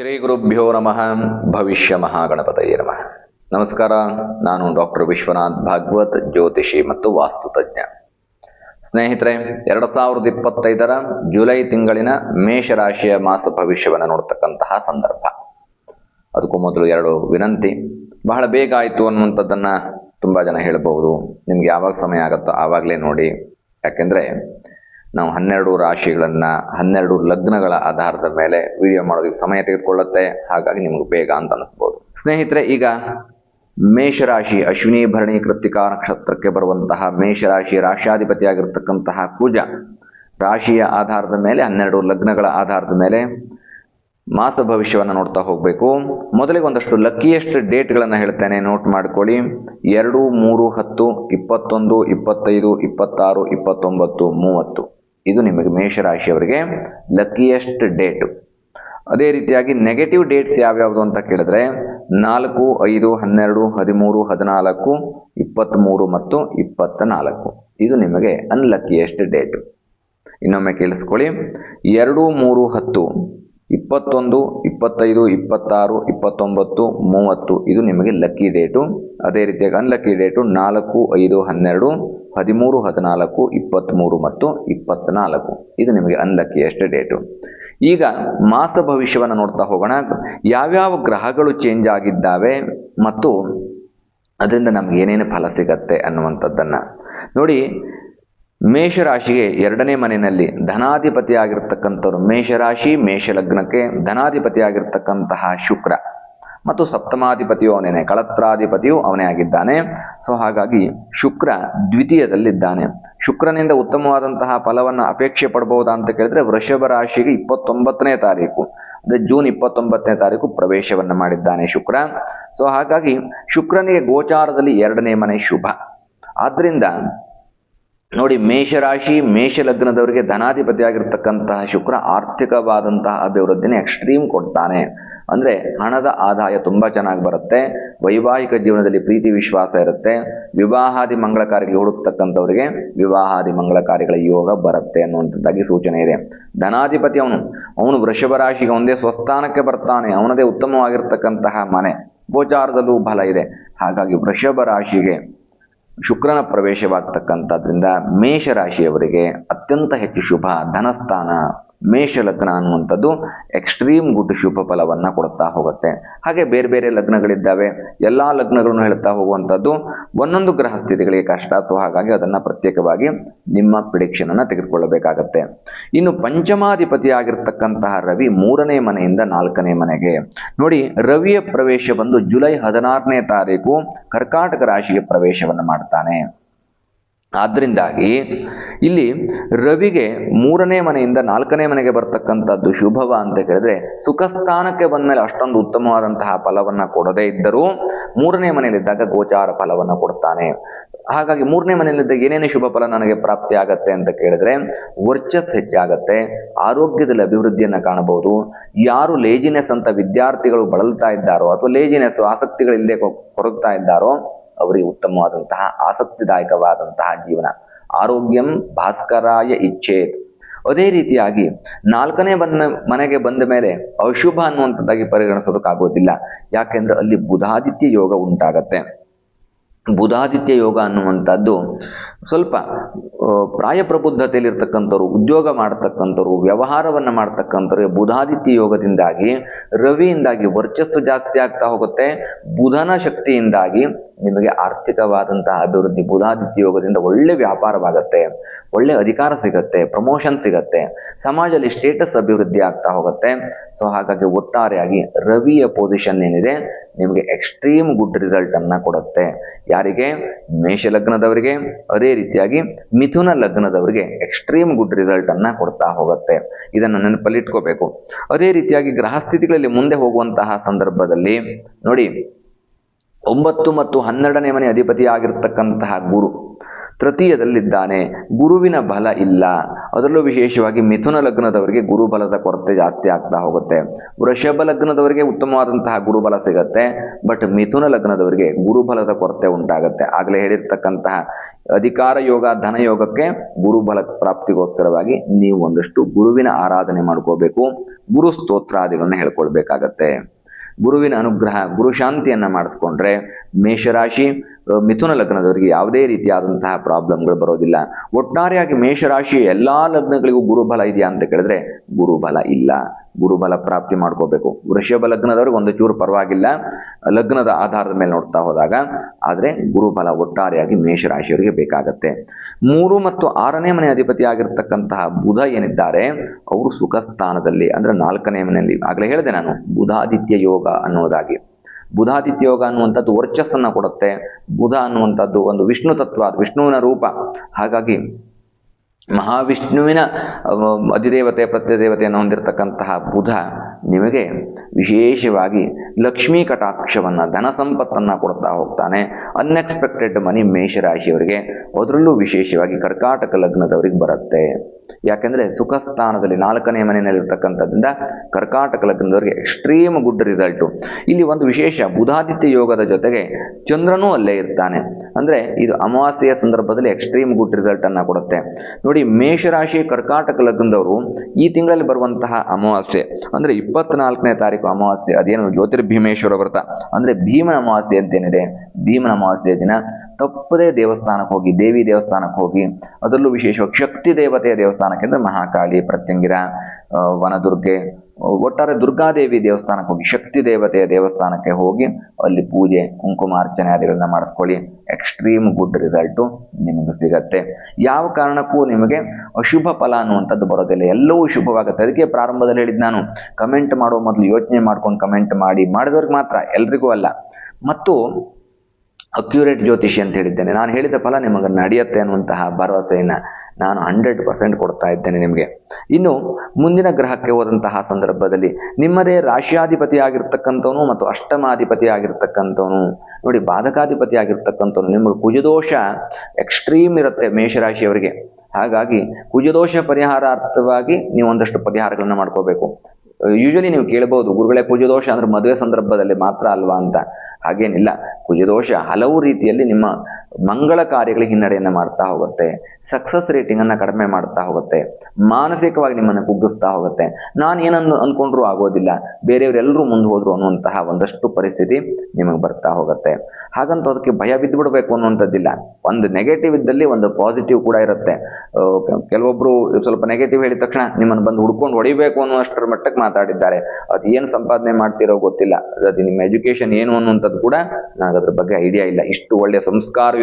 ಶ್ರೀ ಗುರುಭ್ಯೋ ನಮಃ. ಭವಿಷ್ಯ ಮಹಾಗಣಪತಯೇ ನಮಃ. ನಮಸ್ಕಾರ, ನಾನು ಡಾಕ್ಟರ್ ವಿಶ್ವನಾಥ್ ಭಾಗವತ್ ಜ್ಯೋತಿಷಿ ಮತ್ತು ವಾಸ್ತುತಜ್ಞ ಸ್ನೇಹಿತರೆ, ಎರಡು ಸಾವಿರದ ಇಪ್ಪತ್ತೈದರ ಜುಲೈ ತಿಂಗಳಿನ ಮೇಷರಾಶಿಯ ಮಾಸ ಭವಿಷ್ಯವನ್ನು ನೋಡ್ತಕ್ಕಂತಹ ಸಂದರ್ಭ. ಅದಕ್ಕೂ ಮೊದಲು ಎರಡು ವಿನಂತಿ. ಬಹಳ ಬೇಗ ಆಯಿತು ಅನ್ನುವಂಥದ್ದನ್ನು ತುಂಬ ಜನ ಹೇಳಬಹುದು. ನಿಮ್ಗೆ ಯಾವಾಗ ಸಮಯ ಆಗುತ್ತೋ ಆವಾಗಲೇ ನೋಡಿ. ಯಾಕೆಂದರೆ ನಾವು ಹನ್ನೆರಡು ರಾಶಿಗಳನ್ನು, ಹನ್ನೆರಡು ಲಗ್ನಗಳ ಆಧಾರದ ಮೇಲೆ ವಿಡಿಯೋ ಮಾಡೋದಕ್ಕೆ ಸಮಯ ತೆಗೆದುಕೊಳ್ಳುತ್ತೆ. ಹಾಗಾಗಿ ನಿಮಗೆ ಬೇಗ ಅಂತ ಅನಿಸ್ಬೋದು. ಸ್ನೇಹಿತರೆ, ಈಗ ಮೇಷರಾಶಿ ಅಶ್ವಿನಿ, ಭರಣಿ, ಕೃತ್ತಿಕಾ ನಕ್ಷತ್ರಕ್ಕೆ ಬರುವಂತಹ ಮೇಷರಾಶಿ ರಾಶಾಧಿಪತಿಯಾಗಿರ್ತಕ್ಕಂತಹ ಕೂಜ ರಾಶಿಯ ಆಧಾರದ ಮೇಲೆ, ಹನ್ನೆರಡು ಲಗ್ನಗಳ ಆಧಾರದ ಮೇಲೆ ಮಾಸ ಭವಿಷ್ಯವನ್ನು ನೋಡ್ತಾ ಹೋಗಬೇಕು. ಮೊದಲಿಗೆ ಒಂದಷ್ಟು ಲಕ್ಕಿಯೆಸ್ಟ್ ಡೇಟ್ಗಳನ್ನು ಹೇಳ್ತೇನೆ. ನೋಟ್ ಮಾಡ್ಕೊಳ್ಳಿ. ಎರಡು, ಮೂರು, ಹತ್ತು, ಇಪ್ಪತ್ತೊಂದು, ಇಪ್ಪತ್ತೈದು, ಇಪ್ಪತ್ತಾರು, ಇಪ್ಪತ್ತೊಂಬತ್ತು, ಮೂವತ್ತು. ಇದು ನಿಮಗೆ ಮೇಷರಾಶಿಯವರಿಗೆ ಲಕ್ಕಿಯೆಸ್ಟ್ ಡೇಟು ಅದೇ ರೀತಿಯಾಗಿ ನೆಗೆಟಿವ್ ಡೇಟ್ಸ್ ಯಾವ್ಯಾವುದು ಅಂತ ಕೇಳಿದ್ರೆ ನಾಲ್ಕು, ಐದು, ಹನ್ನೆರಡು, ಹದಿಮೂರು, ಹದಿನಾಲ್ಕು ಇಪ್ಪತ್ತ್ಮೂರು ಮತ್ತು ಇಪ್ಪತ್ತ ನಾಲ್ಕು ಇದು ನಿಮಗೆ ಅನ್ಲಕ್ಕಿಯೆಸ್ಟ್ ಡೇಟು ಇನ್ನೊಮ್ಮೆ ಕೇಳಿಸ್ಕೊಳ್ಳಿ. ಎರಡು, ಮೂರು, ಹತ್ತು. ಇಪ್ಪತ್ತೊಂದು, ಇಪ್ಪತ್ತೈದು, ಇಪ್ಪತ್ತಾರು, ಇಪ್ಪತ್ತೊಂಬತ್ತು, ಮೂವತ್ತು. ಇದು ನಿಮಗೆ ಲಕ್ಕಿ ಡೇಟು ಅದೇ ರೀತಿಯಾಗಿ ಅನ್ಲಕ್ಕಿ ಡೇಟು ನಾಲ್ಕು, ಐದು, ಹನ್ನೆರಡು, ಹದಿಮೂರು, ಹದಿನಾಲ್ಕು ಇಪ್ಪತ್ತ್ಮೂರು ಮತ್ತು ಇಪ್ಪತ್ತ್ನಾಲ್ಕು ಇದು ನಿಮಗೆ ಅನ್ಲಕ್ಕಿಯಷ್ಟು ಡೇಟು ಈಗ ಮಾಸ ಭವಿಷ್ಯವನ್ನು ನೋಡ್ತಾ ಹೋಗೋಣ. ಯಾವ್ಯಾವ ಗ್ರಹಗಳು ಚೇಂಜ್ ಆಗಿದ್ದಾವೆ ಮತ್ತು ಅದರಿಂದ ನಮ್ಗೆ ಏನೇನು ಫಲ ಸಿಗತ್ತೆ ಅನ್ನುವಂಥದ್ದನ್ನು. ನೋಡಿ ಮೇಷರಾಶಿಗೆ ಎರಡನೇ ಮನೆಯಲ್ಲಿ ಧನಾಧಿಪತಿ ಆಗಿರ್ತಕ್ಕಂಥವ್ರು ಮೇಷರಾಶಿ, ಮೇಷಲಗ್ನಕ್ಕೆ ಧನಾಧಿಪತಿ ಆಗಿರ್ತಕ್ಕಂತಹ ಶುಕ್ರ. ಮತ್ತು ಸಪ್ತಮಾಧಿಪತಿಯು ಅವನೇನೆ, ಕಳತ್ರಾಧಿಪತಿಯು ಅವನೇ ಆಗಿದ್ದಾನೆ. ಸೊ ಹಾಗಾಗಿ ಶುಕ್ರ ದ್ವಿತೀಯದಲ್ಲಿದ್ದಾನೆ. ಶುಕ್ರನಿಂದ ಉತ್ತಮವಾದಂತಹ ಫಲವನ್ನು ಅಪೇಕ್ಷೆ ಪಡಬಹುದಾ ಅಂತ ಕೇಳಿದ್ರೆ ವೃಷಭ ರಾಶಿಗೆ ಇಪ್ಪತ್ತೊಂಬತ್ತನೇ ತಾರೀಕು, ಅಂದ್ರೆ ಜೂನ್ ಇಪ್ಪತ್ತೊಂಬತ್ತನೇ ತಾರೀಕು ಪ್ರವೇಶವನ್ನು ಮಾಡಿದ್ದಾನೆ ಶುಕ್ರ. ಸೊ ಹಾಗಾಗಿ ಶುಕ್ರನಿಗೆ ಗೋಚಾರದಲ್ಲಿ ಎರಡನೇ ಮನೆ ಶುಭ. ಆದ್ರಿಂದ ನೋಡಿ, ಮೇಷರಾಶಿ ಮೇಷ ಲಗ್ನದವರಿಗೆ ಧನಾಧಿಪತಿ ಆಗಿರ್ತಕ್ಕಂತಹ ಶುಕ್ರ ಆರ್ಥಿಕವಾದಂತಹ ಅಭಿವೃದ್ಧಿನ ಎಕ್ಸ್ಟ್ರೀಮ್ ಕೊಡ್ತಾನೆ. ಅಂದರೆ ಹಣದ ಆದಾಯ ತುಂಬ ಚೆನ್ನಾಗಿ ಬರುತ್ತೆ, ವೈವಾಹಿಕ ಜೀವನದಲ್ಲಿ ಪ್ರೀತಿ, ವಿಶ್ವಾಸ ಇರುತ್ತೆ, ವಿವಾಹಾದಿ ಮಂಗಳ ಕಾರ್ಯಗಳು ಹುಡುಕ್ತಕ್ಕಂಥವ್ರಿಗೆ ವಿವಾಹಾದಿ ಮಂಗಳ ಕಾರ್ಯಗಳ ಯೋಗ ಬರುತ್ತೆ ಅನ್ನುವಂಥದ್ದಾಗಿ ಸೂಚನೆ ಇದೆ. ಧನಾಧಿಪತಿ ಅವನು ಅವನು ವೃಷಭ ರಾಶಿಗೆ ಒಂದೇ ಸ್ವಸ್ಥಾನಕ್ಕೆ ಬರ್ತಾನೆ, ಅವನದೇ ಉತ್ತಮವಾಗಿರ್ತಕ್ಕಂತಹ ಮನೆ, ಗೋಚಾರದಲ್ಲೂ ಬಲ ಇದೆ. ಹಾಗಾಗಿ ವೃಷಭ ರಾಶಿಗೆ ಶುಕ್ರನ ಪ್ರವೇಶವಾಗ್ತಕ್ಕಂಥದ್ರಿಂದ ಮೇಷರಾಶಿಯವರಿಗೆ ಅತ್ಯಂತ ಹೆಚ್ಚು ಶುಭ ಧನಸ್ಥಾನ ಮೇಷ ಲಗ್ನ ಅನ್ನುವಂಥದ್ದು ಎಕ್ಸ್ಟ್ರೀಮ್ ಗುಡ್ ಶುಭ ಫಲವನ್ನು ಕೊಡುತ್ತಾ ಹೋಗುತ್ತೆ. ಹಾಗೆ ಬೇರೆ ಬೇರೆ ಲಗ್ನಗಳಿದ್ದಾವೆ. ಎಲ್ಲ ಲಗ್ನಗಳನ್ನು ಹೇಳ್ತಾ ಹೋಗುವಂಥದ್ದು ಒಂದೊಂದು ಗ್ರಹ ಸ್ಥಿತಿಗಳಿಗೆ ಕಷ್ಟ. ಸೊ ಹಾಗಾಗಿ ಅದನ್ನು ಪ್ರತ್ಯೇಕವಾಗಿ ನಿಮ್ಮ ಪ್ರಿಡಿಕ್ಷನನ್ನು ತೆಗೆದುಕೊಳ್ಳಬೇಕಾಗತ್ತೆ. ಇನ್ನು ಪಂಚಮಾಧಿಪತಿ ಆಗಿರ್ತಕ್ಕಂತಹ ರವಿ ಮೂರನೇ ಮನೆಯಿಂದ ನಾಲ್ಕನೇ ಮನೆಗೆ. ನೋಡಿ, ರವಿಯ ಪ್ರವೇಶ ಬಂದು ಜುಲೈ ಹದಿನಾರನೇ ತಾರೀಕು ಕರ್ಕಾಟಕ ರಾಶಿಗೆ ಪ್ರವೇಶವನ್ನು ಮಾಡ್ತಾನೆ. ಆದ್ದರಿಂದಾಗಿ ಇಲ್ಲಿ ರವಿಗೆ ಮೂರನೇ ಮನೆಯಿಂದ ನಾಲ್ಕನೇ ಮನೆಗೆ ಬರ್ತಕ್ಕಂಥದ್ದು ಶುಭವ ಅಂತ ಕೇಳಿದ್ರೆ ಸುಖ ಸ್ಥಾನಕ್ಕೆ ಬಂದಮೇಲೆ ಅಷ್ಟೊಂದು ಉತ್ತಮವಾದಂತಹ ಫಲವನ್ನು ಕೊಡದೇ ಇದ್ದರೂ ಮೂರನೇ ಮನೆಯಲ್ಲಿದ್ದಾಗ ಗೋಚಾರ ಫಲವನ್ನು ಕೊಡ್ತಾನೆ. ಹಾಗಾಗಿ ಮೂರನೇ ಮನೆಯಲ್ಲಿದ್ದಾಗ ಏನೇನು ಶುಭ ಫಲ ನನಗೆ ಪ್ರಾಪ್ತಿ ಆಗತ್ತೆ ಅಂತ ಕೇಳಿದ್ರೆ ವರ್ಚಸ್ ಹೆಚ್ಚಾಗತ್ತೆ, ಆರೋಗ್ಯದಲ್ಲಿ ಅಭಿವೃದ್ಧಿಯನ್ನು ಕಾಣಬಹುದು. ಯಾರು ಲೇಜಿನೆಸ್ ಅಂತ ವಿದ್ಯಾರ್ಥಿಗಳು ಬಳಲ್ತಾ ಇದ್ದಾರೋ ಅಥವಾ ಲೇಜಿನೆಸ್ ಆಸಕ್ತಿಗಳಿಲ್ಲದೆ ಕೊರಗ್ತಾ ಇದ್ದಾರೋ ಅವರಿಗೆ ಉತ್ತಮವಾದಂತಹ, ಆಸಕ್ತಿದಾಯಕವಾದಂತಹ ಜೀವನ. ಆರೋಗ್ಯಂ ಭಾಸ್ಕರಾಯ ಇಚ್ಛೇತ್. ಅದೇ ರೀತಿಯಾಗಿ ನಾಲ್ಕನೇ ಬಂದ ಮನೆಗೆ ಬಂದ ಮೇಲೆ ಅಶುಭ ಅನ್ನುವಂಥದ್ದಾಗಿ ಪರಿಗಣಿಸೋದಕ್ಕಾಗೋದಿಲ್ಲ ಯಾಕೆಂದ್ರೆ ಅಲ್ಲಿ ಬುಧಾದಿತ್ಯ ಯೋಗ ಉಂಟಾಗತ್ತೆ. ಬುಧಾದಿತ್ಯ ಯೋಗ ಅನ್ನುವಂಥದ್ದು ಸ್ವಲ್ಪ ಪ್ರಾಯಪ್ರಬುದ್ಧತೆಯಲ್ಲಿರ್ತಕ್ಕಂಥವ್ರು, ಉದ್ಯೋಗ ಮಾಡ್ತಕ್ಕಂಥವ್ರು, ವ್ಯವಹಾರವನ್ನು ಮಾಡ್ತಕ್ಕಂಥವ್ರು, ಬುಧಾದಿತ್ಯ ಯೋಗದಿಂದಾಗಿ, ರವಿಯಿಂದಾಗಿ ವರ್ಚಸ್ಸು ಜಾಸ್ತಿ ಆಗ್ತಾ ಹೋಗುತ್ತೆ. ಬುಧನ ಶಕ್ತಿಯಿಂದಾಗಿ ನಿಮಗೆ ಆರ್ಥಿಕವಾದಂತಹ ಅಭಿವೃದ್ಧಿ ಬುಧಾದಿತ್ಯ ಯೋಗದಿಂದ ಒಳ್ಳೆ ವ್ಯಾಪಾರವಾಗತ್ತೆ, ಒಳ್ಳೆ ಅಧಿಕಾರ ಸಿಗತ್ತೆ ಪ್ರಮೋಷನ್ ಸಿಗತ್ತೆ, ಸಮಾಜದಲ್ಲಿ ಸ್ಟೇಟಸ್ ಅಭಿವೃದ್ಧಿ ಆಗ್ತಾ ಹೋಗುತ್ತೆ. ಸೊ ಹಾಗಾಗಿ ಒಟ್ಟಾರೆಯಾಗಿ ರವಿಯ ಪೊಸಿಷನ್ ಏನಿದೆ? ನಿಮಗೆ ಎಕ್ಸ್ಟ್ರೀಮ್ ಗುಡ್ ರಿಸಲ್ಟ್ ಅನ್ನ ಕೊಡುತ್ತೆ. ಯಾರಿಗೆ? ಮೇಷ ಲಗ್ನದವರಿಗೆ. ಅದೇ ರೀತಿಯಾಗಿ ಮಿಥುನ ಲಗ್ನದವರಿಗೆ ಎಕ್ಸ್ಟ್ರೀಮ್ ಗುಡ್ ರಿಸಲ್ಟ್ ಅನ್ನ ಕೊಡ್ತಾ ಹೋಗುತ್ತೆ. ಇದನ್ನು ನೆನಪಲ್ಲಿಟ್ಕೋಬೇಕು. ಅದೇ ರೀತಿಯಾಗಿ ಗ್ರಹಸ್ಥಿತಿಗಳಲ್ಲಿ ಮುಂದೆ ಹೋಗುವಂತಹ ಸಂದರ್ಭದಲ್ಲಿ ನೋಡಿ, ಒಂಬತ್ತು ಮತ್ತು ಹನ್ನೆರಡನೇ ಮನೆ ಅಧಿಪತಿಯಾಗಿರ್ತಕ್ಕಂತಹ ಗುರು, ತೃತೀಯದಲ್ಲಿದ್ದಾನೆ. ಗುರುವಿನ ಬಲ ಇಲ್ಲ. ಅದರಲ್ಲೂ ವಿಶೇಷವಾಗಿ ಮಿಥುನ ಲಗ್ನದವರಿಗೆ ಗುರುಬಲದ ಕೊರತೆ ಜಾಸ್ತಿ ಆಗ್ತಾ ಹೋಗುತ್ತೆ. ವೃಷಭ ಲಗ್ನದವರಿಗೆ ಉತ್ತಮವಾದಂತಹ ಗುರುಬಲ ಸಿಗತ್ತೆ ಬಟ್ ಮಿಥುನ ಲಗ್ನದವರಿಗೆ ಗುರುಬಲದ ಕೊರತೆ ಉಂಟಾಗುತ್ತೆ. ಆಗಲೇ ಹೇಳಿರ್ತಕ್ಕಂತಹ ಅಧಿಕಾರ ಯೋಗ, ಧನ ಯೋಗಕ್ಕೆ ಗುರುಬಲ ಪ್ರಾಪ್ತಿಗೋಸ್ಕರವಾಗಿ ನೀವು ಒಂದಷ್ಟು ಗುರುವಿನ ಆರಾಧನೆ ಮಾಡ್ಕೋಬೇಕು. ಗುರು ಸ್ತೋತ್ರಾದಿಗಳನ್ನ ಹೇಳ್ಕೊಳ್ಬೇಕಾಗತ್ತೆ. ಗುರುವಿನ ಅನುಗ್ರಹ, ಗುರು ಶಾಂತಿಯನ್ನ ಮಾಡಿಸ್ಕೊಂಡ್ರೆ ಮೇಷರಾಶಿ ಮಿಥುನ ಲಗ್ನದವರಿಗೆ ಯಾವುದೇ ರೀತಿಯಾದಂತಹ ಪ್ರಾಬ್ಲಮ್ಗಳು ಬರೋದಿಲ್ಲ. ಒಟ್ಟಾರೆಯಾಗಿ ಮೇಷರಾಶಿಯ ಎಲ್ಲಾ ಲಗ್ನಗಳಿಗೂ ಗುರುಬಲ ಇದೆಯಾ ಅಂತ ಕೇಳಿದ್ರೆ ಗುರುಬಲ ಇಲ್ಲ. ಗುರುಬಲ ಪ್ರಾಪ್ತಿ ಮಾಡ್ಕೋಬೇಕು. ವೃಷಭ ಲಗ್ನದವ್ರಿಗೆ ಒಂದು ಚೂರು ಪರವಾಗಿಲ್ಲ. ಲಗ್ನದ ಆಧಾರದ ಮೇಲೆ ನೋಡ್ತಾ ಹೋದಾಗ ಆದರೆ ಗುರುಬಲ ಒಟ್ಟಾರೆಯಾಗಿ ಮೇಷರಾಶಿಯವರಿಗೆ ಬೇಕಾಗತ್ತೆ. ಮೂರು ಮತ್ತು ಆರನೇ ಮನೆ ಅಧಿಪತಿ ಆಗಿರ್ತಕ್ಕಂತಹ ಬುಧ ಏನಿದ್ದಾರೆ, ಅವರು ಸುಖ ಸ್ಥಾನದಲ್ಲಿ ಅಂದ್ರೆ ನಾಲ್ಕನೇ ಮನೆಯಲ್ಲಿ ಆಗಲೇ ಹೇಳಿದೆ ನಾನು, ಬುಧಾದಿತ್ಯ ಯೋಗ ಅನ್ನೋದಾಗಿ. ಬುಧಾದಿತ್ಯ ಯೋಗ ಅನ್ನುವಂಥದ್ದು ವರ್ಚಸ್ಸನ್ನು ಕೊಡುತ್ತೆ. ಬುಧ ಅನ್ನುವಂಥದ್ದು ಒಂದು ವಿಷ್ಣು ತತ್ವ ವಿಷ್ಣುವಿನ ರೂಪ. ಹಾಗಾಗಿ ಮಹಾವಿಷ್ಣುವಿನ ಅಧಿದೇವತೆ, ಪ್ರತ್ಯದೇವತೆಯನ್ನು ಹೊಂದಿರತಕ್ಕಂತಹ ಬುಧ ನಿಮಗೆ ವಿಶೇಷವಾಗಿ ಲಕ್ಷ್ಮೀ ಕಟಾಕ್ಷವನ್ನು ಧನ ಸಂಪತ್ತನ್ನು ಕೊಡ್ತಾ ಹೋಗ್ತಾನೆ. ಅನ್ಎಕ್ಸ್ಪೆಕ್ಟೆಡ್ ಮನಿ ಮೇಷರಾಶಿಯವರಿಗೆ ಅದರಲ್ಲೂ ವಿಶೇಷವಾಗಿ ಕರ್ಕಾಟಕ ಲಗ್ನದವರಿಗೆ ಬರುತ್ತೆ. ಯಾಕೆಂದರೆ ಸುಖ ಸ್ಥಾನದಲ್ಲಿ ನಾಲ್ಕನೇ ಮನೆಯಲ್ಲಿರ್ತಕ್ಕಂಥದ್ದರಿಂದ ಕರ್ಕಾಟಕ ಲಗ್ನದವರಿಗೆ ಎಕ್ಸ್ಟ್ರೀಮ್ ಗುಡ್ ರಿಸಲ್ಟು ಇಲ್ಲಿ ಒಂದು ವಿಶೇಷ ಬುಧಾದಿತ್ಯ ಯೋಗದ ಜೊತೆಗೆ ಚಂದ್ರನೂ ಅಲ್ಲೇ ಇರ್ತಾನೆ. ಅಂದರೆ ಇದು ಅಮಾವಾಸ್ಯೆಯ ಸಂದರ್ಭದಲ್ಲಿ ಎಕ್ಸ್ಟ್ರೀಮ್ ಗುಡ್ ರಿಸಲ್ಟನ್ನು ಕೊಡುತ್ತೆ. ನೋಡಿ ಮೇಷರಾಶಿ ಕರ್ಕಾಟಕ ಲಗ್ನದವರು ಈ ತಿಂಗಳಲ್ಲಿ ಬರುವಂತಹ ಅಮಾವಾಸ್ಯೆ, ಅಂದ್ರೆ ಇಪ್ಪತ್ನಾಲ್ಕನೇ ತಾರೀಕು ಅಮಾವಾಸ್ಯೆ ಅದೇನು ಜ್ಯೋತಿರ್ಭೀಮೇಶ್ವರ ವ್ರತ. ಅಂದ್ರೆ ಭೀಮನ ಅಮಾವಾಸ್ಯೆ ಅಂತೇನಿದೆ. ಭೀಮನ ಅಮಾವಾಸ್ಯೆ ದಿನ ತಪ್ಪದೇ ದೇವಸ್ಥಾನಕ್ಕೆ ಹೋಗಿ, ದೇವಿ ದೇವಸ್ಥಾನಕ್ಕೆ ಹೋಗಿ, ಅದರಲ್ಲೂ ವಿಶೇಷವಾಗಿ ಶಕ್ತಿ ದೇವತೆಯ ದೇವಸ್ಥಾನಕ್ಕೆ ಅಂದ್ರೆ ಮಹಾಕಾಳಿ, ಪ್ರತ್ಯಂಗಿರ ವನದುರ್ಗೆ, ಒಟ್ಟಾರೆ ದುರ್ಗಾದೇವಿ ದೇವಸ್ಥಾನಕ್ಕೆ ಹೋಗಿ, ಶಕ್ತಿ ದೇವತೆಯ ದೇವಸ್ಥಾನಕ್ಕೆ ಹೋಗಿ ಅಲ್ಲಿ ಪೂಜೆ ಕುಂಕುಮಾರ್ಚನೆ ಆದಿಗಳನ್ನ ಮಾಡಿಸ್ಕೊಳ್ಳಿ. ಎಕ್ಸ್ಟ್ರೀಮ್ ಗುಡ್ ರಿಸಲ್ಟು ನಿಮಗೆ ಸಿಗತ್ತೆ. ಯಾವ ಕಾರಣಕ್ಕೂ ನಿಮಗೆ ಅಶುಭ ಫಲ ಅನ್ನುವಂಥದ್ದು ಬರೋದಿಲ್ಲ. ಎಲ್ಲವೂ ಶುಭವಾಗುತ್ತೆ. ಅದಕ್ಕೆ ಪ್ರಾರಂಭದಲ್ಲಿ ಹೇಳಿದ್ ನಾನು ಕಮೆಂಟ್ ಮಾಡೋ ಮೊದಲು ಯೋಚನೆ ಮಾಡ್ಕೊಂಡು ಕಮೆಂಟ್ ಮಾಡಿ. ಮಾಡಿದವ್ರಿಗೆ ಮಾತ್ರ, ಎಲ್ರಿಗೂ ಅಲ್ಲ. ಮತ್ತು ಅಕ್ಯುರೇಟ್ ಜ್ಯೋತಿಷಿ ಅಂತ ಹೇಳಿದ್ದೇನೆ. ನಾನು ಹೇಳಿದ ಫಲ ನಿಮಗೆ ನಡೆಯುತ್ತೆ ಅನ್ನುವಂತಹ ಭರವಸೆಯನ್ನು ನಾನು ಹಂಡ್ರೆಡ್ ಪರ್ಸೆಂಟ್ ಕೊಡ್ತಾ ಇದ್ದೇನೆ ನಿಮಗೆ. ಇನ್ನು ಮುಂದಿನ ಗ್ರಹಕ್ಕೆ ಹೋದಂತಹ ಸಂದರ್ಭದಲ್ಲಿ ನಿಮ್ಮದೇ ರಾಶಿಯಾಧಿಪತಿ ಆಗಿರ್ತಕ್ಕಂಥವನು ಮತ್ತು ಅಷ್ಟಮಾಧಿಪತಿ ಆಗಿರ್ತಕ್ಕಂಥವನು ನೋಡಿ ಬಾಧಕಾಧಿಪತಿ ಆಗಿರ್ತಕ್ಕಂಥವನು ನಿಮಗೆ ಕುಜದೋಷ ಎಕ್ಸ್ಟ್ರೀಮ್ ಇರುತ್ತೆ ಮೇಷರಾಶಿಯವರಿಗೆ. ಹಾಗಾಗಿ ಕುಜದೋಷ ಪರಿಹಾರಾರ್ಥವಾಗಿ ನೀವು ಒಂದಷ್ಟು ಪರಿಹಾರಗಳನ್ನು ಮಾಡ್ಕೋಬೇಕು. ಯೂಶಲಿ ನೀವು ಕೇಳಬಹುದು ಗುರುಗಳೇ ಕುಜದೋಷ ಅಂದ್ರೆ ಮದುವೆ ಸಂದರ್ಭದಲ್ಲಿ ಮಾತ್ರ ಅಲ್ವಾ ಅಂತ. ಹಾಗೇನಿಲ್ಲ. ಕುಜದೋಷ ಹಲವು ರೀತಿಯಲ್ಲಿ ನಿಮ್ಮ ಮಂಗಳ ಕಾರ್ಯಗಳಿಗೆ ಹಿನ್ನಡೆಯನ್ನು ಮಾಡ್ತಾ ಹೋಗುತ್ತೆ. ಸಕ್ಸಸ್ ರೇಟಿಂಗ್ ಅನ್ನ ಕಡಿಮೆ ಮಾಡ್ತಾ ಹೋಗುತ್ತೆ. ಮಾನಸಿಕವಾಗಿ ನಿಮ್ಮನ್ನು ಕುಗ್ಗಿಸ್ತಾ ಹೋಗುತ್ತೆ. ನಾನು ಏನನ್ನು ಅನ್ಕೊಂಡ್ರೂ ಆಗೋದಿಲ್ಲ. ಬೇರೆಯವರೆಲ್ಲರೂ ಮುಂದೆ ಹೋದ್ರು ಅನ್ನುವಂತಹ ಒಂದಷ್ಟು ಪರಿಸ್ಥಿತಿ ನಿಮಗೆ ಬರ್ತಾ ಹೋಗುತ್ತೆ. ಹಾಗಂತ ಅದಕ್ಕೆ ಭಯ ಬಿದ್ದುಬಿಡ್ಬೇಕು ಅನ್ನುವಂಥದ್ದಿಲ್ಲ. ಒಂದು ನೆಗೆಟಿವ್ ಇದ್ದಲ್ಲಿ ಒಂದು ಪಾಸಿಟಿವ್ ಕೂಡ ಇರುತ್ತೆ. ಕೆಲವೊಬ್ಬರು ಸ್ವಲ್ಪ ನೆಗೆಟಿವ್ ಹೇಳಿದ ತಕ್ಷಣ ನಿಮ್ಮನ್ನು ಬಂದು ಹುಡ್ಕೊಂಡು ಹೊಡಿಬೇಕು ಅನ್ನುವಷ್ಟರ ಮಟ್ಟಕ್ಕೆ ಮಾತಾಡಿದ್ದಾರೆ. ಅದು ಏನು ಸಂಪಾದನೆ ಮಾಡ್ತಿರೋ ಗೊತ್ತಿಲ್ಲ. ಅದು ನಿಮ್ಮ ಎಜುಕೇಶನ್ ಏನು ಅನ್ನುವಂಥದ್ದು ಕೂಡ ನನಗೆ ಅದ್ರ ಬಗ್ಗೆ ಐಡಿಯಾ ಇಲ್ಲ. ಇಷ್ಟು ಒಳ್ಳೆಯ ಸಂಸ್ಕಾರಯುತವಾದಂತಹ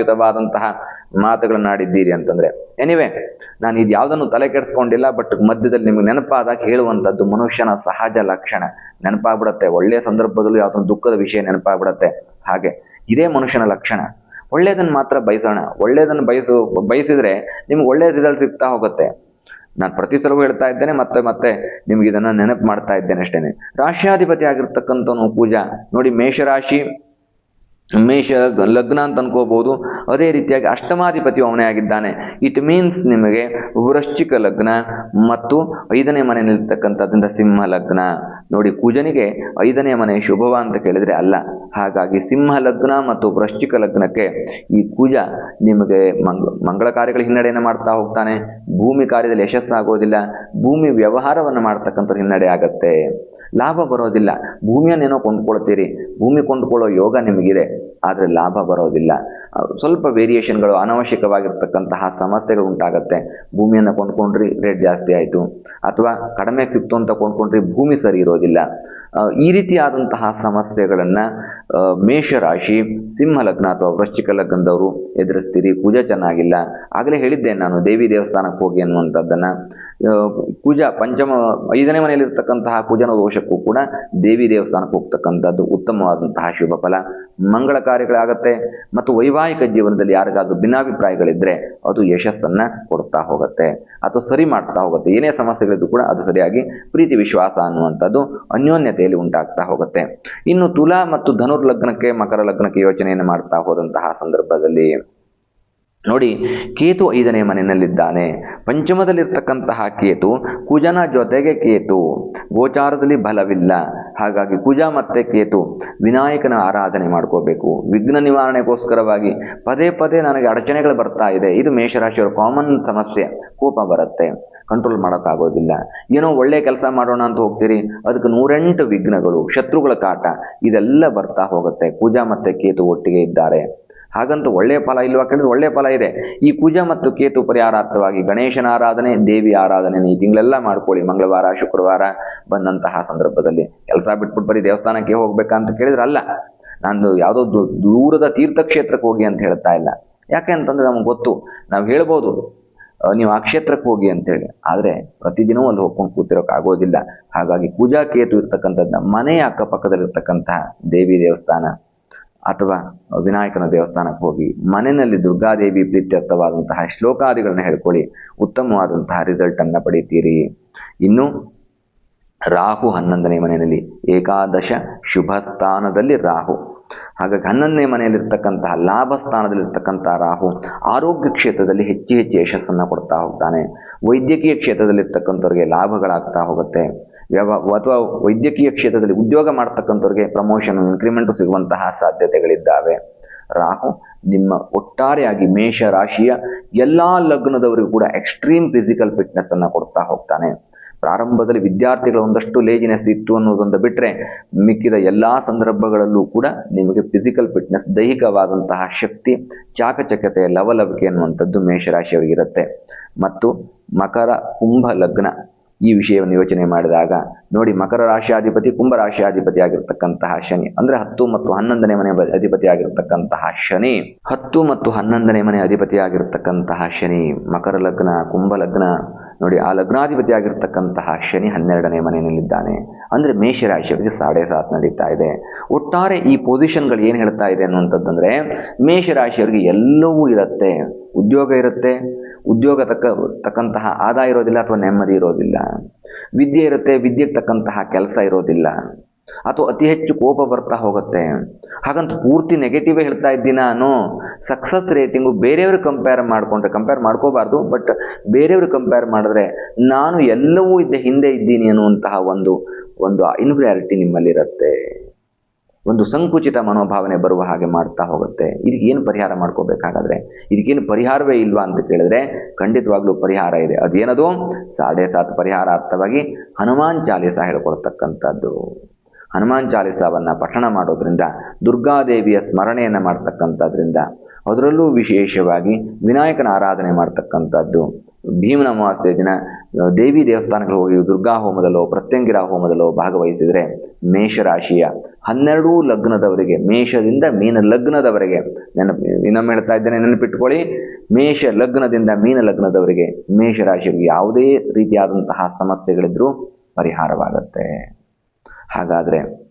ಮಾತುಗಳನ್ನ ಆಡಿದ್ದೀರಿ ಅಂತಂದ್ರೆ. ಎನಿವೆ ನಾನು ಇದು ಯಾವುದನ್ನು ತಲೆ ಕೆಡಿಸ್ಕೊಂಡಿಲ್ಲ ಬಟ್ ಮಧ್ಯದಲ್ಲಿ ನಿಮಗೆ ನೆನಪಾದಾಗ ಹೇಳುವಂಥದ್ದು ಮನುಷ್ಯನ ಸಹಜ ಲಕ್ಷಣ. ನೆನಪಾಗ್ಬಿಡತ್ತೆ. ಒಳ್ಳೆಯ ಸಂದರ್ಭದಲ್ಲೂ ಯಾವುದೊಂದು ದುಃಖದ ವಿಷಯ ನೆನಪಾಗ್ಬಿಡತ್ತೆ. ಹಾಗೆ, ಇದೇ ಮನುಷ್ಯನ ಲಕ್ಷಣ. ಒಳ್ಳೆಯದನ್ನು ಮಾತ್ರ ಬಯಸೋಣ. ಒಳ್ಳೆಯದನ್ನು ಬಯಸು, ಬಯಸಿದ್ರೆ ನಿಮ್ಗೆ ಒಳ್ಳೆಯ ರಿಸಲ್ಟ್ ಸಿಗ್ತಾ ಹೋಗುತ್ತೆ. ನಾನು ಪ್ರತಿ ಸಲವೂ ಹೇಳ್ತಾ ಇದ್ದೇನೆ, ಮತ್ತೆ ಮತ್ತೆ ನಿಮ್ಗೆ ಇದನ್ನ ನೆನಪು ಮಾಡ್ತಾ ಇದ್ದೇನೆ ಅಷ್ಟೇನೆ. ರಾಶ್ಯಾಧಿಪತಿ ಆಗಿರ್ತಕ್ಕಂಥ ಪೂಜಾ. ನೋಡಿ, ಮೇಷರಾಶಿ ಮೇಷ ಲಗ್ನ ಅಂತ ಅನ್ಕೋಬಹುದು. ಅದೇ ರೀತಿಯಾಗಿ ಅಷ್ಟಮಾಧಿಪತಿ ಅವನೇ ಆಗಿದ್ದಾನೆ ಇಟ್ ಮೀನ್ಸ್ ನಿಮಗೆ ವೃಶ್ಚಿಕ ಲಗ್ನ ಮತ್ತು ಐದನೇ ಮನೆಯಲ್ಲಿರ್ತಕ್ಕಂಥದ್ರಿಂದ ಸಿಂಹ ಲಗ್ನ. ನೋಡಿ ಕುಜನಿಗೆ ಐದನೇ ಮನೆ ಶುಭವ ಅಂತ ಕೇಳಿದ್ರೆ ಅಲ್ಲ. ಹಾಗಾಗಿ ಸಿಂಹ ಲಗ್ನ ಮತ್ತು ವೃಶ್ಚಿಕ ಲಗ್ನಕ್ಕೆ ಈ ಕುಜ ನಿಮಗೆ ಮಂಗ, ಮಂಗಳ ಕಾರ್ಯಗಳ ಹಿನ್ನಡೆಯನ್ನು ಮಾಡ್ತಾ ಹೋಗ್ತಾನೆ. ಭೂಮಿ ಕಾರ್ಯದಲ್ಲಿ ಯಶಸ್ಸಾಗೋದಿಲ್ಲ. ಭೂಮಿ ವ್ಯವಹಾರವನ್ನು ಮಾಡ್ತಕ್ಕಂಥ ಹಿನ್ನಡೆ ಆಗತ್ತೆ. ಲಾಭ ಬರೋದಿಲ್ಲ. ಭೂಮಿಯನ್ನೇನೋ ಕೊಂಡ್ಕೊಳ್ತೀರಿ. ಭೂಮಿ ಕೊಂಡ್ಕೊಳ್ಳೋ ಯೋಗ ನಿಮಗಿದೆ. ಆದರೆ ಲಾಭ ಬರೋದಿಲ್ಲ. ಸ್ವಲ್ಪ ವೇರಿಯೇಷನ್ಗಳು ಅನವಶ್ಯಕವಾಗಿರ್ತಕ್ಕಂತಹ ಸಮಸ್ಯೆಗಳು ಉಂಟಾಗತ್ತೆ. ಭೂಮಿಯನ್ನು ಕೊಂಡ್ಕೊಂಡ್ರಿ ರೇಟ್ ಜಾಸ್ತಿ ಆಯಿತು. ಅಥವಾ ಕಡಿಮೆ ಸಿಕ್ತು ಅಂತ ಕೊಂಡ್ಕೊಂಡ್ರಿ, ಭೂಮಿ ಸರಿ ಇರೋದಿಲ್ಲ. ಈ ರೀತಿಯಾದಂತಹ ಸಮಸ್ಯೆಗಳನ್ನು ಮೇಷರಾಶಿ, ಸಿಂಹ ಲಗ್ನ ಅಥವಾ ವೃಶ್ಚಿಕ ಲಗ್ನದವರು ಎದುರಿಸ್ತೀರಿ. ಪೂಜೆ ಚೆನ್ನಾಗಿಲ್ಲ. ಆಗಲೇ ಹೇಳಿದ್ದೆ ನಾನು ದೇವಿ ದೇವಸ್ಥಾನಕ್ಕೆ ಹೋಗಿ ಅನ್ನುವಂಥದ್ದನ್ನು. ಕುಜ ಪಂಚಮ, ಐದನೇ ಮನೆಯಲ್ಲಿರ್ತಕ್ಕಂತಹ ಕುಜನ ದೋಷಕ್ಕೂ ಕೂಡ ದೇವಿ ದೇವಸ್ಥಾನಕ್ಕೆ ಹೋಗ್ತಕ್ಕಂಥದ್ದು ಉತ್ತಮವಾದಂತಹ ಶುಭ ಫಲ. ಮಂಗಳ ಕಾರ್ಯಗಳಾಗತ್ತೆ ಮತ್ತು ವೈವಾಹಿಕ ಜೀವನದಲ್ಲಿ ಯಾರಿಗಾದ್ರೂ ಭಿನ್ನಾಭಿಪ್ರಾಯಗಳಿದ್ರೆ ಅದು ಯಶಸ್ಸನ್ನ ಕೊಡ್ತಾ ಹೋಗುತ್ತೆ. ಅಥವಾ ಸರಿ ಮಾಡ್ತಾ ಹೋಗುತ್ತೆ. ಏನೇ ಸಮಸ್ಯೆಗಳಿದ್ರು ಕೂಡ ಅದು ಸರಿಯಾಗಿ ಪ್ರೀತಿ, ವಿಶ್ವಾಸ ಅನ್ನುವಂಥದ್ದು ಅನ್ಯೋನ್ಯತೆಯಲ್ಲಿ ಉಂಟಾಗ್ತಾ ಹೋಗುತ್ತೆ. ಇನ್ನು ತುಲಾ ಮತ್ತು ಧನುರ್ ಲಗ್ನಕ್ಕೆ ಮಕರ ಲಗ್ನಕ್ಕೆ ಯೋಚನೆಯನ್ನು ಮಾಡ್ತಾ ಹೋದಂತಹ ಸಂದರ್ಭದಲ್ಲಿ ನೋಡಿ, ಕೇತು ಐದನೇ ಮನೆಯಲ್ಲಿದ್ದಾನೆ. ಪಂಚಮದಲ್ಲಿರ್ತಕ್ಕಂತಹ ಕೇತು ಕುಜನ ಜೊತೆಗೆ ಕೇತು. ಗೋಚಾರದಲ್ಲಿ ಬಲವಿಲ್ಲ. ಹಾಗಾಗಿ ಕುಜ ಮತ್ತೆ ಕೇತು ವಿನಾಯಕನ ಆರಾಧನೆ ಮಾಡ್ಕೋಬೇಕು. ವಿಘ್ನ ನಿವಾರಣೆಗೋಸ್ಕರವಾಗಿ ಪದೇ ಪದೇ ನನಗೆ ಅಡಚಣೆಗಳು ಬರ್ತಾ ಇದೆ. ಇದು ಮೇಷರಾಶಿಯವರ ಕಾಮನ್ ಸಮಸ್ಯೆ. ಕೋಪ ಬರುತ್ತೆ. ಕಂಟ್ರೋಲ್ ಮಾಡೋಕ್ಕಾಗೋದಿಲ್ಲ. ಏನೋ ಒಳ್ಳೆ ಕೆಲಸ ಮಾಡೋಣ ಅಂತ ಹೋಗ್ತೀರಿ. ಅದಕ್ಕೆ ನೂರೆಂಟು ವಿಘ್ನಗಳು, ಶತ್ರುಗಳ ಕಾಟ, ಇದೆಲ್ಲ ಬರ್ತಾ ಹೋಗುತ್ತೆ. ಕುಜ ಮತ್ತೆ ಕೇತು ಒಟ್ಟಿಗೆ ಇದ್ದಾರೆ. ಹಾಗಂತ ಒಳ್ಳೆಯ ಫಲ ಇಲ್ವಾ ಕೇಳಿದ್ರೆ ಒಳ್ಳೆಯ ಫಲ ಇದೆ. ಈ ಕುಜ ಮತ್ತು ಕೇತು ಪರಿಹಾರಾರ್ಥವಾಗಿ ಗಣೇಶನ ಆರಾಧನೆ, ದೇವಿ ಆರಾಧನೆ ಈ ತಿಂಗಳೆಲ್ಲ ಮಾಡ್ಕೊಳ್ಳಿ. ಮಂಗಳವಾರ, ಶುಕ್ರವಾರ ಬಂದಂತಹ ಸಂದರ್ಭದಲ್ಲಿ. ಕೆಲಸ ಬಿಟ್ಬಿಟ್ಟು ಬರೀ ದೇವಸ್ಥಾನಕ್ಕೆ ಹೋಗ್ಬೇಕಂತ ಕೇಳಿದ್ರೆ ಅಲ್ಲ. ನಾನು ಯಾವುದೋ ದೂರದ ತೀರ್ಥಕ್ಷೇತ್ರಕ್ಕೆ ಹೋಗಿ ಅಂತ ಹೇಳ್ತಾ ಇಲ್ಲ. ಯಾಕೆ ಅಂತಂದ್ರೆ ನಮ್ಗೆ ಗೊತ್ತು. ನಾವು ಹೇಳ್ಬೋದು ನೀವು ಆ ಕ್ಷೇತ್ರಕ್ಕೆ ಹೋಗಿ ಅಂತೇಳಿ. ಆದರೆ ಪ್ರತಿದಿನವೂ ಅಲ್ಲಿ ಹೋಗ್ಕೊಂಡು ಕೂತಿರೋಕೆ ಆಗೋದಿಲ್ಲ ಹಾಗಾಗಿ ಪೂಜಾ ಕೇತು ಇರ್ತಕ್ಕಂಥದ್ದನ್ನ ಮನೆಯ ಅಕ್ಕಪಕ್ಕದಲ್ಲಿರ್ತಕ್ಕಂತಹ ದೇವಿ ದೇವಸ್ಥಾನ ಅಥವಾ ವಿನಾಯಕನ ದೇವಸ್ಥಾನಕ್ಕೆ ಹೋಗಿ ಮನೆಯಲ್ಲಿ ದುರ್ಗಾದೇವಿ ಪ್ರೀತ್ಯರ್ಥವಾದಂತಹ ಶ್ಲೋಕಾದಿಗಳನ್ನು ಹೇಳ್ಕೊಳ್ಳಿ, ಉತ್ತಮವಾದಂತಹ ರಿಸಲ್ಟನ್ನು ಪಡಿತೀರಿ. ಇನ್ನು ರಾಹು ಹನ್ನೊಂದನೇ ಮನೆಯಲ್ಲಿ, ಏಕಾದಶ ಶುಭ ಸ್ಥಾನದಲ್ಲಿ ರಾಹು. ಹಾಗಾಗಿ ಹನ್ನೊಂದನೇ ಮನೆಯಲ್ಲಿರ್ತಕ್ಕಂತಹ ಲಾಭ ಸ್ಥಾನದಲ್ಲಿರ್ತಕ್ಕಂತಹ ರಾಹು ಆರೋಗ್ಯ ಕ್ಷೇತ್ರದಲ್ಲಿ ಹೆಚ್ಚು ಹೆಚ್ಚು ಯಶಸ್ಸನ್ನು ಕೊಡ್ತಾ ಹೋಗ್ತಾನೆ. ವೈದ್ಯಕೀಯ ಕ್ಷೇತ್ರದಲ್ಲಿರ್ತಕ್ಕಂಥವ್ರಿಗೆ ಲಾಭಗಳಾಗ್ತಾ ಹೋಗುತ್ತೆ. ವ್ಯವ ಅಥವಾ ವೈದ್ಯಕೀಯ ಕ್ಷೇತ್ರದಲ್ಲಿ ಉದ್ಯೋಗ ಮಾಡ್ತಕ್ಕಂಥವ್ರಿಗೆ ಪ್ರಮೋಷನ್ ಇನ್ಕ್ರಿಮೆಂಟು ಸಿಗುವಂತಹ ಸಾಧ್ಯತೆಗಳಿದ್ದಾವೆ. ರಾಹು, ನಿಮ್ಮ ಒಟ್ಟಾರೆಯಾಗಿ ಮೇಷ ರಾಶಿಯ ಎಲ್ಲಾ ಲಗ್ನದವರಿಗೂ ಕೂಡ ಎಕ್ಸ್ಟ್ರೀಮ್ ಫಿಸಿಕಲ್ ಫಿಟ್ನೆಸ್ ಅನ್ನ ಕೊಡ್ತಾ ಹೋಗ್ತಾನೆ. ಪ್ರಾರಂಭದಲ್ಲಿ ವಿದ್ಯಾರ್ಥಿಗಳ ಒಂದಷ್ಟು ಲೇಜಿನೆಸ್ ಇತ್ತು ಅನ್ನೋದೊಂದು ಬಿಟ್ಟರೆ ಮಿಕ್ಕಿದ ಎಲ್ಲ ಸಂದರ್ಭಗಳಲ್ಲೂ ಕೂಡ ನಿಮಗೆ ಫಿಸಿಕಲ್ ಫಿಟ್ನೆಸ್ ದೈಹಿಕವಾದಂತಹ ಶಕ್ತಿ, ಚಾಕಚಕ್ಯತೆ, ಲವಲವಿಕೆ ಅನ್ನುವಂಥದ್ದು ಮೇಷರಾಶಿಯವರಿಗಿರುತ್ತೆ ಮತ್ತು ಮಕರ ಕುಂಭ ಲಗ್ನ ಈ ವಿಷಯವನ್ನು ಯೋಚನೆ ಮಾಡಿದಾಗ ನೋಡಿ ಮಕರ ರಾಶಿಯಾಧಿಪತಿ, ಕುಂಭ ರಾಶಿಯಾಧಿಪತಿ ಆಗಿರ್ತಕ್ಕಂತಹ ಶನಿ, ಅಂದ್ರೆ ಹತ್ತು ಮತ್ತು ಹನ್ನೊಂದನೇ ಮನೆ ಅಧಿಪತಿ ಆಗಿರ್ತಕ್ಕಂತಹ ಶನಿ. ಹತ್ತು ಮತ್ತು ಹನ್ನೊಂದನೇ ಮನೆ ಅಧಿಪತಿ ಆಗಿರ್ತಕ್ಕಂತಹ ಶನಿ, ಮಕರ ಲಗ್ನ, ಕುಂಭ ಲಗ್ನ, ನೋಡಿ ಆ ಲಗ್ನಾಧಿಪತಿ ಆಗಿರ್ತಕ್ಕಂತಹ ಶನಿ ಹನ್ನೆರಡನೇ ಮನೆಯಲ್ಲಿದ್ದಾನೆ. ಅಂದ್ರೆ ಮೇಷರಾಶಿಯವರಿಗೆ ಸಾಡೆ ಸಾತ್ ನಡೀತಾ ಇದೆ. ಒಟ್ಟಾರೆ ಈ ಪೊಸಿಷನ್ಗಳು ಏನು ಹೇಳ್ತಾ ಇದೆ ಅನ್ನುವಂಥದ್ದಂದ್ರೆ ಮೇಷರಾಶಿಯವರಿಗೆ ಎಲ್ಲವೂ ಇರುತ್ತೆ. ಉದ್ಯೋಗ ಇರುತ್ತೆ ಉದ್ಯೋಗ ತಕ್ಕ, ತಕ್ಕಂತಹ ಆದಾಯ ಇರೋದಿಲ್ಲ ಅಥವಾ ನೆಮ್ಮದಿ ಇರೋದಿಲ್ಲ. ವಿದ್ಯೆ ಇರುತ್ತೆ, ವಿದ್ಯೆಗೆ ತಕ್ಕಂತಹ ಕೆಲಸ ಇರೋದಿಲ್ಲ. ಅಥವಾ ಅತಿ ಹೆಚ್ಚು ಕೋಪ ಬರ್ತಾ ಹೋಗುತ್ತೆ. ಹಾಗಂತ ಪೂರ್ತಿ ನೆಗೆಟಿವೇ ಹೇಳ್ತಾ ಇದ್ದೀನಿ ನಾನು ಸಕ್ಸಸ್ ರೇಟಿಂಗು ಬೇರೆಯವ್ರಿಗೆ ಕಂಪೇರ್ ಮಾಡಿಕೊಂಡ್ರೆ ಕಂಪೇರ್ ಮಾಡ್ಕೋಬಾರ್ದು ಬಟ್ ಬೇರೆಯವ್ರಿಗೆ ಕಂಪೇರ್ ಮಾಡಿದ್ರೆ ನಾನು ಎಲ್ಲವೂ ಇದ್ದ ಹಿಂದೆ ಇದ್ದೀನಿ ಅನ್ನುವಂತಹ ಒಂದು ಒಂದು ಇನ್ಫ್ರಿಯಾರಿಟಿ ನಿಮ್ಮಲ್ಲಿರುತ್ತೆ. ಒಂದು ಸಂಕುಚಿತ ಮನೋಭಾವನೆ ಬರುವ ಹಾಗೆ ಮಾಡ್ತಾ ಹೋಗುತ್ತೆ. ಇದಕ್ಕೆ ಏನು ಪರಿಹಾರ ಮಾಡ್ಕೋಬೇಕಾಗಾದ್ರೆ, ಇದಕ್ಕೇನು ಪರಿಹಾರವೇ ಇಲ್ವಾ ಅಂತ ಕೇಳಿದ್ರೆ, ಖಂಡಿತವಾಗ್ಲೂ ಪರಿಹಾರ ಇದೆ. ಅದೇನದು? ಸಾಡೆ ಸಾತ್ ಪರಿಹಾರ ಅರ್ಥವಾಗಿ ಹನುಮಾನ್ ಚಾಲೀಸ ಹೇಳ್ಕೊಡ್ತಕ್ಕಂಥದ್ದು ಹನುಮಾನ್ ಚಾಲೀಸವನ್ನು ಪಠಣ ಮಾಡೋದ್ರಿಂದ, ದುರ್ಗಾದೇವಿಯ ಸ್ಮರಣೆಯನ್ನು ಮಾಡ್ತಕ್ಕಂಥದ್ರಿಂದ, ಅದರಲ್ಲೂ ವಿಶೇಷವಾಗಿ ವಿನಾಯಕನ ಆರಾಧನೆ ಮಾಡ್ತಕ್ಕಂಥದ್ದು. ಭೀಮನ ಅಮಾವಾಸ್ಯ ದಿನ ದೇವಿ ದೇವಸ್ಥಾನಗಳು ಹೋಗಿ ದುರ್ಗಾ ಹೋಮದಲ್ಲೋ, ಪ್ರತ್ಯಂಗಿರ ಹೋಮದಲ್ಲೋ ಭಾಗವಹಿಸಿದರೆ ಮೇಷರಾಶಿಯ ಹನ್ನೆರಡೂ ಲಗ್ನದವರಿಗೆ, ಮೇಷದಿಂದ ಮೀನ ಲಗ್ನದವರೆಗೆ ನೆನಪು, ಇನ್ನೊಮ್ಮೆ ಹೇಳ್ತಾ ಇದ್ದೇನೆ, ನೆನಪಿಟ್ಕೊಳ್ಳಿ. ಮೇಷ ಲಗ್ನದಿಂದ ಮೀನ ಲಗ್ನದವರಿಗೆ ಮೇಷರಾಶಿಯವರಿಗೆ ಯಾವುದೇ ರೀತಿಯಾದಂತಹ ಸಮಸ್ಯೆಗಳಿದ್ರೂ ಪರಿಹಾರವಾಗುತ್ತೆ. ಹಾಗಾದರೆ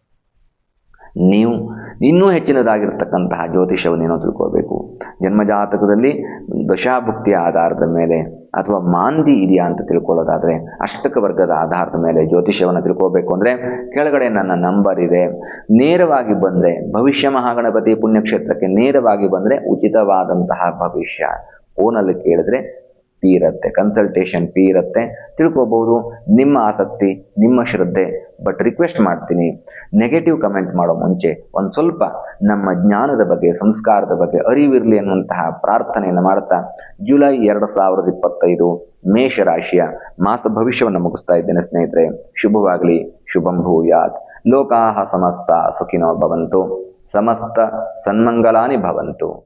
ನೀವು ಇನ್ನೂ ಹೆಚ್ಚಿನದಾಗಿರ್ತಕ್ಕಂತಹ ಜ್ಯೋತಿಷವನ್ನೇನೋ ತಿಳ್ಕೋಬೇಕು ಜನ್ಮಜಾತಕದಲ್ಲಿ ದಶಾಭುಕ್ತಿಯ ಆಧಾರದ ಮೇಲೆ ಅಥವಾ ಮಾಂದಿ ಇದೆಯಾ ಅಂತ ತಿಳ್ಕೊಳ್ಳೋದಾದರೆ ಅಷ್ಟಕ ವರ್ಗದ ಆಧಾರದ ಮೇಲೆ ಜ್ಯೋತಿಷವನ್ನು ತಿಳ್ಕೋಬೇಕು ಅಂದರೆ ಕೆಳಗಡೆ ನನ್ನ ನಂಬರ್ ಇದೆ. ನೇರವಾಗಿ ಬಂದರೆ ಭವಿಷ್ಯ ಮಹಾಗಣಪತಿ ಪುಣ್ಯಕ್ಷೇತ್ರಕ್ಕೆ ನೇರವಾಗಿ ಬಂದರೆ ಉಚಿತವಾದಂತಹ ಭವಿಷ್ಯ. ಫೋನಲ್ಲಿ ಕೇಳಿದ್ರೆ ಪೀರುತ್ತೆ ಕನ್ಸಲ್ಟೇಷನ್ ಫೀ ಇರುತ್ತೆ ತಿಳ್ಕೋಬಹುದು ನಿಮ್ಮ ಆಸಕ್ತಿ, ನಿಮ್ಮ ಶ್ರದ್ಧೆ ಬಟ್ ರಿಕ್ವೆಸ್ಟ್ ಮಾಡ್ತೀನಿ ನೆಗೆಟಿವ್ ಕಮೆಂಟ್ ಮಾಡೋ ಮುಂಚೆ ಒಂದು ಸ್ವಲ್ಪ ನಮ್ಮ ಜ್ಞಾನದ ಬಗ್ಗೆ, ಸಂಸ್ಕಾರದ ಬಗ್ಗೆ ಅರಿವಿರಲಿ ಅನ್ನುವಂತಹ ಪ್ರಾರ್ಥನೆಯನ್ನು ಮಾಡ್ತಾ ಜುಲೈ ಎರಡು ಸಾವಿರದ ಇಪ್ಪತ್ತೈದು ಮೇಷರಾಶಿಯ ಮಾಸ ಭವಿಷ್ಯವನ್ನು ಮುಗಿಸ್ತಾ ಇದ್ದೇನೆ ಸ್ನೇಹಿತರೆ. ಶುಭವಾಗಲಿ, ಶುಭಂ ಭೂಯಾತ್. ಲೋಕಾಹ ಸಮಸ್ತ ಸುಖಿನೋ ಭವಂತು. ಸಮಸ್ತ ಸನ್ಮಂಗಲಾನಿ ಭವಂತು.